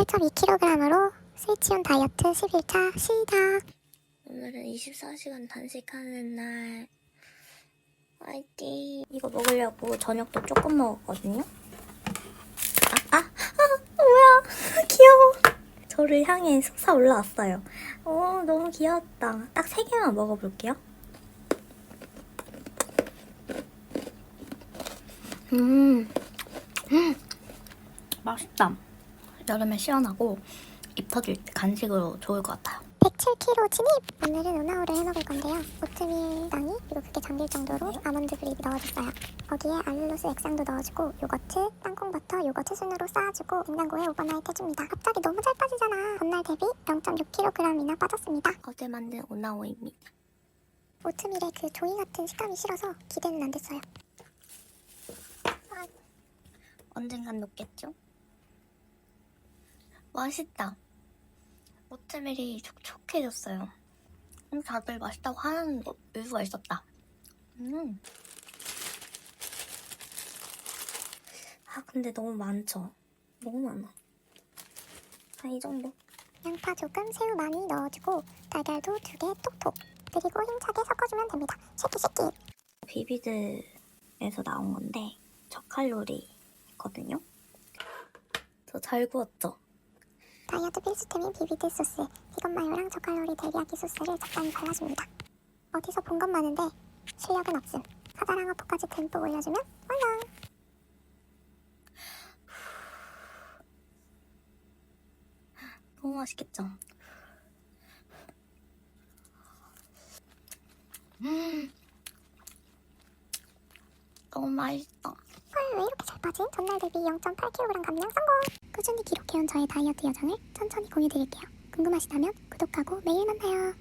8.2kg으로 스위치온 다이어트 11차 시작. 오늘은 24시간 단식하는 날. 화이팅. 이거 먹으려고 저녁도 조금 먹었거든요. 아, 아, 아 뭐야. 귀여워. 저를 향해 솟아 올라왔어요. 어, 너무 귀엽다. 딱세 개만 먹어볼게요. 음, 음, 맛있다. 여름에 시원하고 입 터질 때 간식으로 좋을 것 같아요. 107kg 진입! 오늘은 오나오를 해먹을 건데요. 오트밀당이 그리고 그게 잠길 정도로 아몬드 그립 넣어줬어요. 거기에 알룰로스 액상도 넣어주고 요거트, 땅콩버터, 요거트 순으로 쌓아주고 냉장고에 오버나잇 해줍니다. 갑자기 너무 잘 빠지잖아. 전날 대비 0.6kg이나 빠졌습니다. 어제 만든 오나오입니다. 오트밀의 그 종이 같은 식감이 싫어서 기대는 안 됐어요. 언젠간 녹겠죠? 맛있다. 오트밀이 촉촉해졌어요. 음, 다들 맛있다고 하는 거- 이유가 있었다. 음. 아 근데 너무 많죠? 너무 많아. 한이 정도? 양파 조금, 새우 많이 넣어주고 달걀도 두 개 톡톡. 그리고 힘차게 섞어주면 됩니다. 쉐키 쉐키. 비비드에서 나온 건데 저칼로리거든요. 저 잘 구웠죠? 다이어트 필수템인 비비드 소스. 이것 마요랑 저칼로리 데리야끼 소스를 적당히 발라줍니다. 어디서 본것 많은데 실력은 없음. 사자랑 어포까지 듬뿍 올려주면 완성. 너무 맛있겠죠? 음. 너무 맛있다. 헐, 왜 이렇게 잘 빠진? 전날 대비 0.8kg 감량 성공! 꾸준히 기록해온 저의 다이어트 여정을 천천히 공유드릴게요. 궁금하시다면 구독하고 매일 만나요.